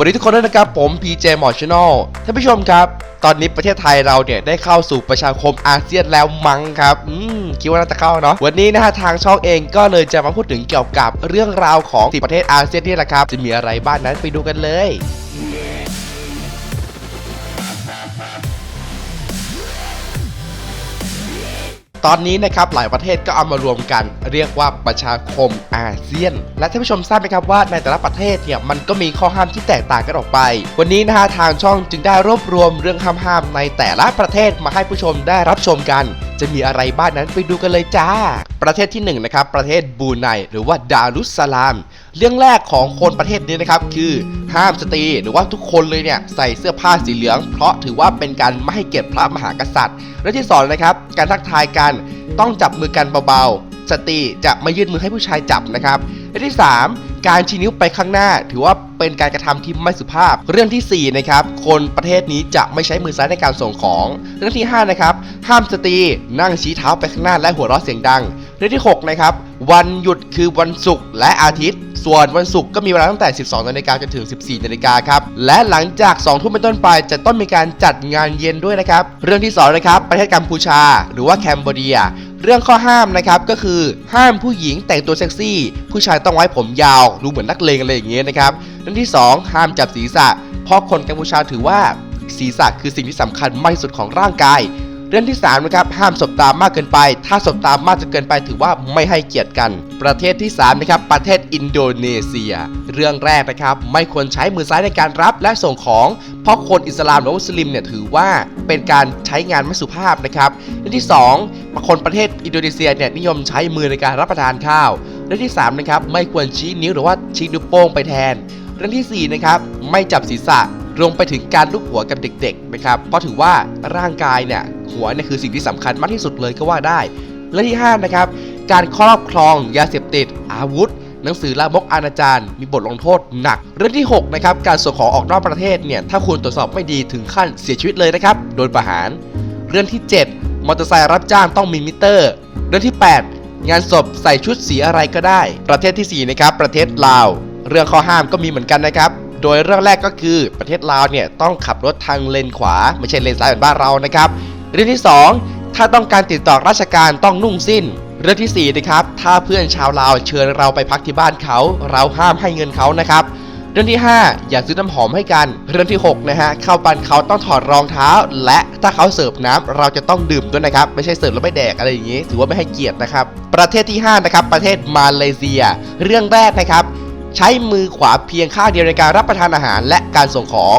สวัสดีทุกคนด้วยนะครับผม PJ m o r c h a n a l ท่านผู้ชมครับ ตอนนี้ประเทศไทยเราเนี่ยได้เข้าสู่ประชาคมอาเซียนแล้วมั้งครับ อืมคิดว่าน่าจะเข้าเนาะวันนี้นะฮะทางช่องเองก็เลยจะมาพูดถึงเกี่ยวกับเรื่องราวของสี่ประเทศอาเซียนนี่แหละครับ จะมีอะไรบ้างนั้นไปดูกันเลย ตอนนี้นะครับหลายประเทศก็เอามารวมกัน เรียกว่าประชาคมอาเซียน และท่านผู้ชมทราบไหมครับว่าในแต่ละประเทศเนี่ยมันก็มีข้อห้ามที่แตกต่างกันออกไป วันนี้นะฮะทางช่องจึงได้รวบรวมเรื่องห้ามๆในแต่ละประเทศมาให้ผู้ชมได้รับชมกัน จะมีอะไรบ้างนั้นไปดูกันเลยจ้า ประเทศที่หนึ่งนะครับประเทศบูไนหรือว่าดารุสสลาม เรื่องแรกของคนประเทศนี้นะครับคือห้ามสตรีหรือว่าทุกคนเลยเนี่ยใส่เสื้อผ้าสีเหลือง เพราะถือว่าเป็นการไม่ให้เกียรติพระมหากษัตริย์เรื่องที่สองนะครับการทักทายกันต้องจับมือกันเบาๆสตรีจะไม่ยื่นมือให้ผู้ชายจับนะครับเรื่องที่สาม การชี้นิ้วไปข้างหน้า ถือว่าเป็นการกระทำที่ไม่สุภาพ เรื่องที่สี่นะครับ คนประเทศนี้จะไม่ใช้มือซ้ายในการส่งของ เรื่องที่ห้านะครับ ห้ามสตรีนั่งชี้เท้าไปข้างหน้าและหัวเราะเสียงดัง เรื่องที่หกนะครับ วันหยุดคือวันศุกร์และอาทิตย์ ส่วนวันศุกร์ก็มีเวลาตั้งแต่ 12 นาฬิกาจนถึง 14 นาฬิกาครับ และหลังจาก 2 ทุ่มเป็นต้นไปจะต้องมีการจัดงานเย็นด้วยนะครับ เรื่องที่ 2 นะครับ ประเทศกัมพูชา หรือว่าแคนเบเดีย เรื่องข้อห้ามนะครับก็คือห้ามผู้หญิงแต่งตัวเซ็กซี่ ผู้ชายต้องไว้ผมยาวดูเหมือนนักเลงอะไรอย่างเงี้ยนะครับเรื่องที่ 2 ห้ามจับศีรษะ เพราะคนกัมพูชาถือว่าศีรษะคือสิ่งที่สำคัญมากที่สุดของร่างกาย เรื่องที่3นะครับห้ามสบตามากเกินไป ถ้าสบตามมากจนเกินไปถือว่าไม่ให้เกียรติกัน ประเทศที่3นะครับประเทศอินโดนีเซีย เรื่องแรกนะครับไม่ควรใช้มือซ้ายในการรับและส่งของ เพราะคนอิสลามหรือมุสลิมเนี่ยถือว่าเป็นการใช้งานไม่สุภาพนะครับเรื่องที่2คนประเทศอินโดนีเซียเนี่ยนิยมใช้มือในการรับประทานข้าวเรื่องที่3นะครับไม่ควรชี้นิ้วหรือว่าชี้นิ้วโป้งไปแทน เรื่องที่4นะครับไม่จับศีรษะรวมไปถึงการลูกหัวกับเด็กๆนะครับเพราะถือว่าร่างกายเนี่ย หัวเนี่ยคือสิ่งที่สำคัญมากที่สุดเลยก็ว่าได้ และที่5นะครับการครอบครองยาเสพติด อาวุธ หนังสือลามกอนาจารมีบทลงโทษหนัก เรื่องที่6นะครับการส่งของออกนอกประเทศเนี่ยถ้าคุณตรวจสอบไม่ดีถึงขั้นเสียชีวิตเลยนะครับโดนประหาร เรื่องที่ 7 มอเตอร์ไซค์รับจ้างต้องมีมิเตอร์ เรื่องที่ 8 งานศพใส่ชุดสีอะไรก็ได้ ประเทศที่4นะครับประเทศลาว เรื่องข้อห้ามก็มีเหมือนกันนะครับโดยเรื่องแรกก็คือประเทศลาวเนี่ยต้องขับรถทางเลนขวา ไม่ใช่เลนซ้ายเหมือนบ้านเรานะครับ เรื่องที่ 2 ถ้าต้องการติดต่อราชการต้องนุ่งสิ้น เรื่องที่4นะครับ ถ้าเพื่อนชาวลาวเชิญเราไปพักที่บ้านเขา เราห้ามให้เงินเขานะครับ เรื่องที่ 5 อย่าซื้อน้ำหอมให้กัน เรื่องที่6นะฮะเข้าบ้านเขาต้องถอดรองเท้า และถ้าเขาเสิร์ฟน้ำเราจะต้องดื่มด้วยนะครับ ไม่ใช่เสิร์ฟแล้วไม่แดกอะไรอย่างงี้ ถือว่าไม่ให้เกียรตินะครับ ประเทศที่ 5 นะครับ ประเทศมาเลเซีย เรื่องแรกนะครับ ใช้มือขวาเพียงข้างเดียวในการรับประทานอาหารและการส่งของ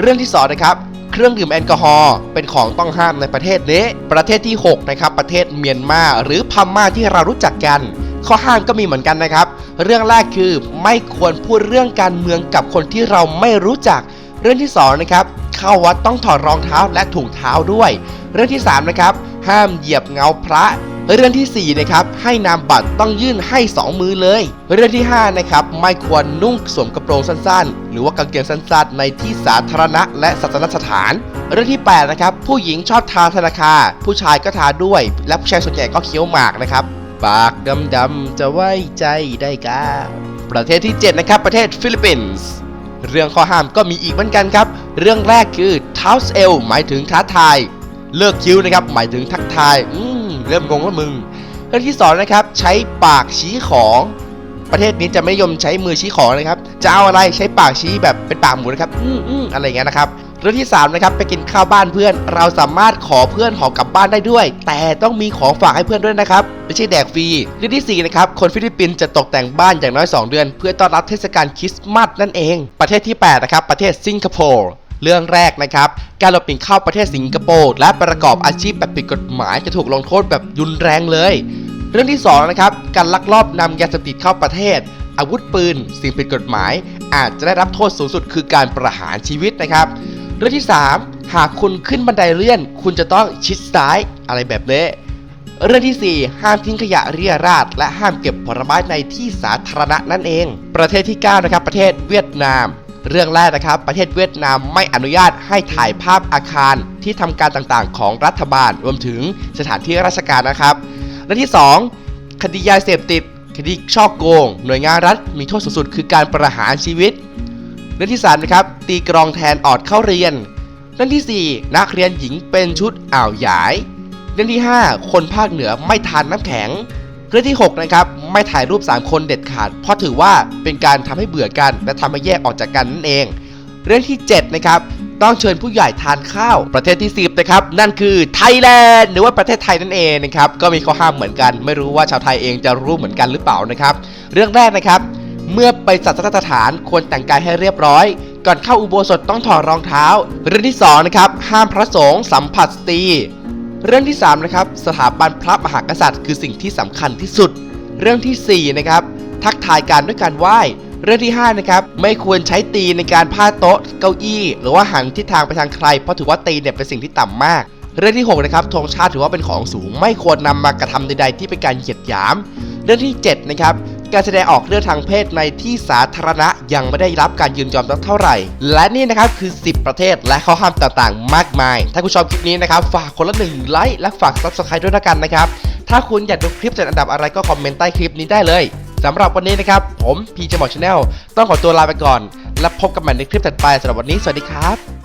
เรื่องที่สองนะครับ เครื่องดื่มแอลกอฮอล์เป็นของต้องห้ามในประเทศนี้ ประเทศที่ 6 นะครับ ประเทศเมียนมาหรือพม่าที่เรารู้จักกัน ข้อห้ามก็มีเหมือนกันนะครับ เรื่องแรกคือไม่ควรพูดเรื่องการเมืองกับคนที่เราไม่รู้จัก เรื่องที่สองนะครับเข้าวัดต้องถอดรองเท้าและถุงเท้าด้วย เรื่องที่สามนะครับห้ามเหยียบเงาพระ เรื่องที่4นะครับให้นามบัตรต้องยื่นให้ 2 มือเลย เรื่องที่5นะครับไม่ควรนุ่งสวมกระโปรงสั้นๆ หรือว่ากางเกงสั้นๆในที่สาธารณะและศาสนสถาน เรื่องที่8นะครับผู้หญิงชอบทาธนาคารผู้ชายก็ทาด้วย และผู้ชายส่วนใหญ่ก็เคี้ยวหมากนะครับปากดำๆจะไว้ใจได้กาประเทศที่ 7 นะครับ ประเทศฟิลิปปินส์เรื่องข้อห้ามก็มีอีกเหมือนกันครับ เรื่องแรกคือเท้าเอลหมายถึงท้าทาย เลิกคิ้วนะครับ หมายถึงทักทายอืม เริ่มงงแล้วมึง เรื่องที่สองนะครับใช้ปากชี้ของประเทศนี้จะไม่ยมใช้มือชี้ของนะครับ จะเอาอะไรใช้ปากชี้แบบเป็นปากหมูนะครับ อืมอืมอะไรอย่างเงี้ยนะครับ เรื่องที่สามนะครับ ไปกินข้าวบ้านเพื่อน เราสามารถขอเพื่อนหอกลับบ้านได้ด้วย แต่ต้องมีของฝากให้เพื่อนด้วยนะครับ ไม่ใช่แดกฟรี เรื่องที่สี่นะครับ คนฟิลิปปินส์จะตกแต่งบ้านอย่างน้อย 2 เดือน เพื่อต้อนรับเทศกาลคริสต์มาสนั่นเอง ประเทศที่แปดนะครับ ประเทศสิงคโปร์ เรื่องแรกนะครับการหลบหนีเข้าประเทศสิงคโปร์และประกอบอาชีพแบบผิดกฎหมายจะถูกลงโทษแบบรุนแรงเลย เรื่องที่2นะครับการลักลอบนำยาเสพติดเข้าประเทศ อาวุธปืน สิ่งผิดกฎหมาย อาจจะได้รับโทษสูงสุดคือการประหารชีวิตนะครับ เรื่องที่ 3 หากคุณขึ้นบันไดเลื่อน คุณจะต้องชิดซ้ายอะไรแบบนี้เรื่องที่ 4 ห้ามทิ้งขยะเรียราดและห้ามเก็บผลไม้ในที่สาธารณะนั่นเอง ประเทศที่ 9 นะครับ ประเทศเวียดนาม เรื่องแรกนะครับ ประเทศเวียดนามไม่อนุญาตให้ถ่ายภาพอาคารที่ทำการต่างๆ ของรัฐบาลรวมถึงสถานที่ราชการนะครับ และที่ 2 คดียาเสพติด คดีช่อโกง หน่วยงานรัฐมีโทษสูงสุดคือการประหารชีวิต เรื่องที่3นะครับตีกรองแทนออดเข้าเรียน เรื่องทีสี่4 นักเรียนหญิงเป็นชุดอ่าวหยาย เรื่องที่ 5 คนภาคเหนือไม่ทานน้ำแข็ง เรื่องที่ 6 นะครับ ไม่ถ่ายรูป 3 คนเด็ดขาด เพราะถือว่าเป็นการทำให้เบื่อกัน และทำให้แยกออกจากกันนั่นเอง เรื่องที่ 7 นะครับ ต้องเชิญผู้ใหญ่ทานข้าว ประเทศที่ 10 นะครับ นั่นคือไทยแลนด์หรือว่าประเทศไทยนั่นเองนะครับ ก็มีข้อห้ามเหมือนกัน ไม่รู้ว่าชาวไทยเองจะรู้เหมือนกันหรือเปล่านะครับ เรื่องแรกนะครับเมื่อไปสัตสถานควรแต่งกายให้เรียบร้อย ก่อนเข้าอุโบสถต้องถอดรองเท้า เรื่องที่สองนะครับห้ามพระสงฆ์สัมผัสสตรี เรื่องที่3นะครับสถาบันพระมหากษัตริย์ คือสิ่งที่สำคัญที่สุด เรื่องทีสี่4นะครับทักทายกันด้วยการไหว้ เรื่องที่5นะครับไม่ควรใช้ตีในการพาดโต๊ะเก้าอี้ หรือว่าหันทิศทางไปทางใคร เพราะถือว่าตีเนี่ยเป็นสิ่งที่ต่ำมาก เรื่องที่6นะครับธงชาติถือว่าเป็นของสูง ไม่ควรนำมากระทำใด ๆ ที่เป็นการเหยียดหยาม เรื่องที่7นะครับ การแสดงออกเรื่องทางเพศในที่สาธารณะยังไม่ได้รับการยืนยอมสักเท่าไหร่ และนี่นะครับคือ 10 ประเทศและข้อห้ามต่างๆ มากมาย ถ้าคุณชอบคลิปนี้นะครับ ฝากคนละหนึ่งไลค์และฝาก subscribe ด้วยละกันนะครับ ถ้าคุณอยากดูคลิปจัดอันดับอะไรก็คอมเมนต์ใต้คลิปนี้ได้เลยสำหรับวันนี้นะครับ ผมพีจมอชแนลต้องขอตัวลาไปก่อน แล้วพบกันใหม่ในคลิปถัดไปสำหรับวันนี้สวัสดีครับ